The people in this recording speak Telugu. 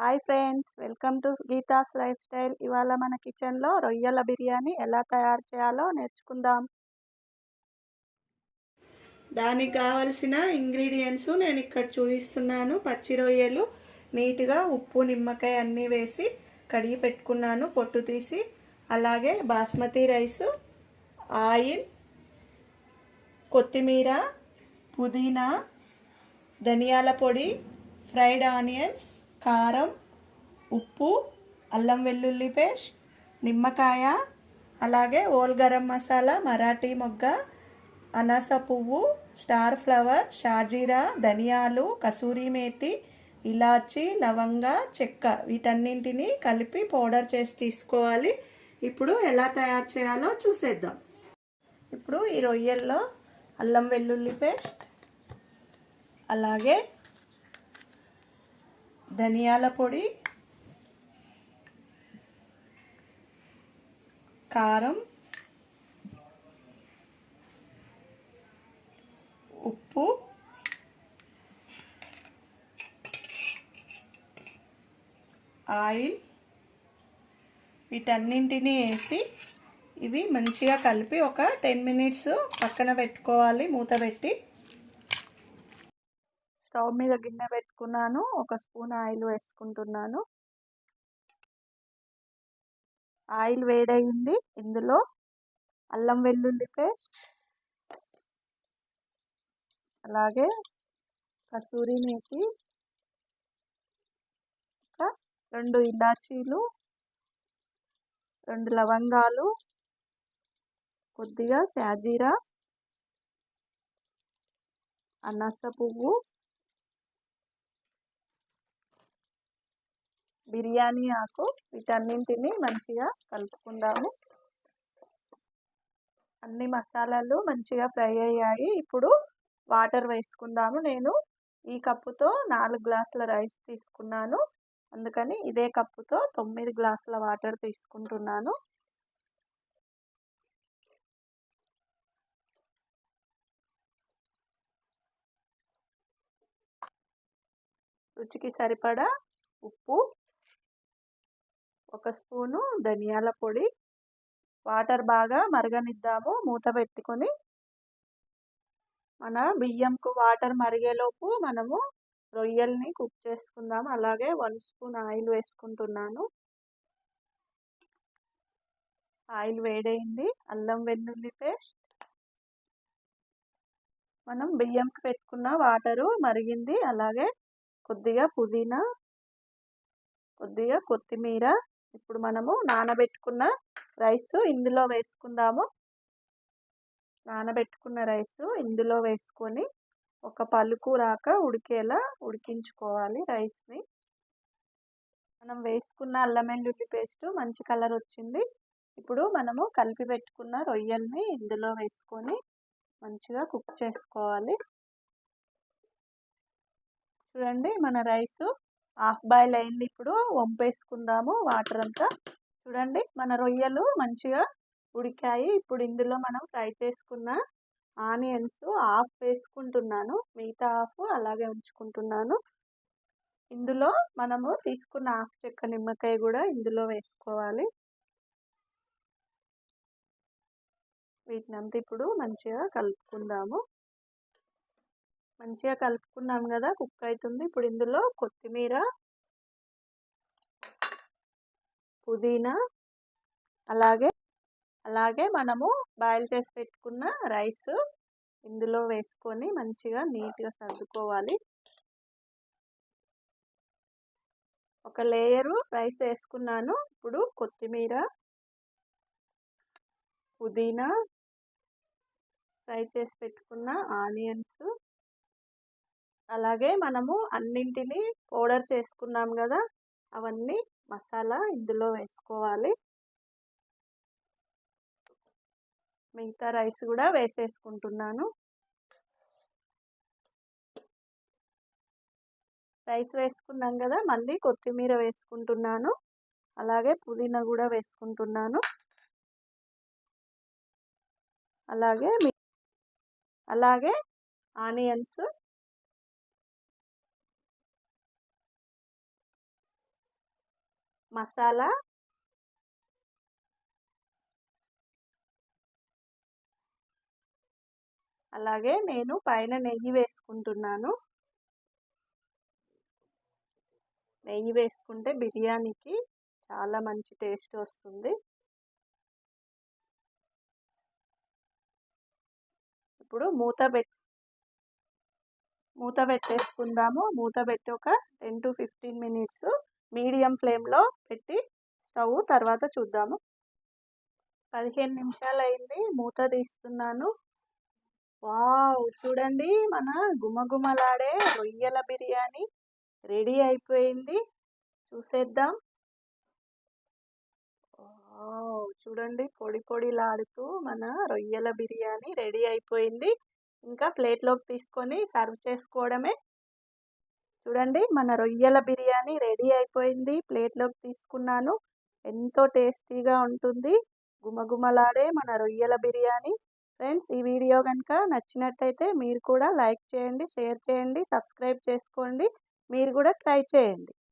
Hi friends welcome to Geetha's lifestyle. ఇవాళ మన కిచెన్లో రొయ్యల బిర్యానీ ఎలా తయారు చేయాలో నేర్చుకుందాం. దానికి కావలసిన ఇంగ్రీడియంట్స్ నేను ఇక్కడ చూపిస్తున్నాను. పచ్చి రొయ్యలు నీట్గా ఉప్పు నిమ్మకాయ అన్నీ వేసి కడిగి పెట్టుకున్నాను. పొట్టు తీసి అలాగే బాస్మతి రైస్ ఆయిల్ కొత్తిమీర పుదీనా ధనియాల పొడి ఫ్రైడ్ ఆనియన్స్ కారం ఉప్పు అల్లం వెల్లుల్లి పేస్ట్ నిమ్మకాయ అలాగే ఓల్ గరం మసాలా మరాఠీ మొగ్గ అనాస పువ్వు స్టార్ ఫ్లవర్ షాజీరా ధనియాలు కసూరి మేతి ఇలాచి లవంగ చెక్క వీటన్నింటినీ కలిపి పౌడర్ చేసి తీసుకోవాలి. ఇప్పుడు ఎలా తయారు చేయాలో చూసేద్దాం. ఇప్పుడు ఈ రొయ్యల్లో అల్లం వెల్లుల్లి పేస్ట్ అలాగే ధనియాల పొడి కారం ఉప్పు ఆయిల్ వీటన్నింటినీ వేసి ఇవి మంచిగా కలిపి ఒక టెన్ మినిట్స్ పక్కన పెట్టుకోవాలి మూత పెట్టి. స్టవ్ మీద గిన్నె పెట్టుకున్నాను. ఒక స్పూన్ ఆయిల్ వేసుకుంటున్నాను. ఆయిల్ వేడయింది. ఇందులో అల్లం వెల్లుల్లి పేస్ట్ అలాగే కసూరి మేతి ఒక రెండు ఇలాచీలు రెండు లవంగాలు కొద్దిగా శాజీరా అనాస పువ్వు బిర్యానీ ఆకు వీటన్నింటినీ మంచిగా కలుపుకుందాము. అన్ని మసాలాలు మంచిగా ఫ్రై అయ్యాయి. ఇప్పుడు వాటర్ వేసుకుందాము. నేను ఈ కప్పుతో నాలుగు గ్లాసుల రైస్ తీసుకున్నాను. అందుకని ఇదే కప్పుతో తొమ్మిది గ్లాసుల వాటర్ తీసుకుంటున్నాను. రుచికి సరిపడా ఉప్పు ఒక స్పూను ధనియాల పొడి వాటర్ బాగా మరగనిద్దాము మూత పెట్టుకొని. మన బియ్యంకు వాటర్ మరిగేలోపు మనము రొయ్యల్ని కుక్ చేసుకుందాం అలాగే వన్ స్పూన్ ఆయిల్ వేసుకుంటున్నాను. ఆయిల్ వేడైంది అల్లం వెల్లుల్లి పేస్ట్. మనం బియ్యంకి పెట్టుకున్న వాటరు మరిగింది. అలాగే కొద్దిగా పుదీనా కొద్దిగా కొత్తిమీర ఇప్పుడు మనము నానబెట్టుకున్న రైస్ ఇందులో వేసుకుందాము. నానబెట్టుకున్న రైస్ ఇందులో వేసుకొని ఒక పలుకు రాక ఉడికేలా ఉడికించుకోవాలి రైస్ని. మనం వేసుకున్న అల్లం వెల్లుల్లి పేస్ట్ మంచి కలర్ వచ్చింది. ఇప్పుడు మనము కలిపి పెట్టుకున్న రొయ్యల్ని ఇందులో వేసుకొని మంచిగా కుక్ చేసుకోవాలి. చూడండి మన రైసు హాఫ్ బాయిల్ అయింది ఇప్పుడు వంపేసుకుందాము వాటర్ అంతా చూడండి మన రొయ్యలు మంచిగా ఉడికాయి. ఇప్పుడు ఇందులో మనం ఫ్రై చేసుకున్న ఆనియన్స్ హాఫ్ వేసుకుంటున్నాను. మిగతా హాఫ్ అలాగే ఉంచుకుంటున్నాను. ఇందులో మనము తీసుకున్న హాఫ్ చెక్క నిమ్మకాయ కూడా ఇందులో వేసుకోవాలి. వీటినంతా ఇప్పుడు మంచిగా కలుపుకుందాము. మంచిగా కలుపుకున్నాం కదా కుక్ అవుతుంది. ఇప్పుడు ఇందులో కొత్తిమీర పుదీనా అలాగే అలాగే మనము బాయిల్ చేసి పెట్టుకున్న రైస్ ఇందులో వేసుకొని మంచిగా నీట్గా సర్దుకోవాలి. ఒక లేయరు రైస్ వేసుకున్నాను. ఇప్పుడు కొత్తిమీర పుదీనా ఫ్రై చేసి పెట్టుకున్న ఆనియన్స్ అలాగే మనము అన్నింటినీ పౌడర్ చేసుకున్నాం కదా అవన్నీ మసాలా ఇందులో వేసుకోవాలి. మిగతా రైస్ కూడా వేసేసుకుంటున్నాను. రైస్ వేసుకున్నాం కదా మళ్ళీ కొత్తిమీర వేసుకుంటున్నాను. అలాగే పుదీనా కూడా వేసుకుంటున్నాను. అలాగే అలాగే ఆనియన్స్ మసాలా. అలాగే నేను పైన నెయ్యి వేసుకుంటున్నాను. నెయ్యి వేసుకుంటే బిర్యానీకి చాలా మంచి టేస్ట్ వస్తుంది. ఇప్పుడు మూత పెట్ మూత పెట్టేసుకుందాము. మూత పెట్టి ఒక ten to fifteen minutes medium ఫ్లేమ్లో పెట్టి స్టవ్ తర్వాత చూద్దాము. పదిహేను నిమిషాలు అయింది మూత తీస్తున్నాను. వావ్! చూడండి మన గుమగుమలాడే రొయ్యల బిర్యానీ రెడీ అయిపోయింది. చూసేద్దాం. చూడండి పొడి పొడిలాడుతూ మన రొయ్యల బిర్యానీ రెడీ అయిపోయింది. ఇంకా ప్లేట్లోకి తీసుకొని సర్వ్ చేసుకోవడమే. చూడండి మన రొయ్యల బిర్యానీ రెడీ అయిపోయింది. ప్లేట్లోకి తీసుకున్నాను. ఎంతో టేస్టీగా ఉంటుంది. గుమగుమలాడే మన రొయ్యల బిర్యానీ. ఫ్రెండ్స్ ఈ వీడియో కనుక నచ్చినట్టయితే మీరు కూడా లైక్ చేయండి షేర్ చేయండి సబ్స్క్రైబ్ చేసుకోండి. మీరు కూడా ట్రై చేయండి.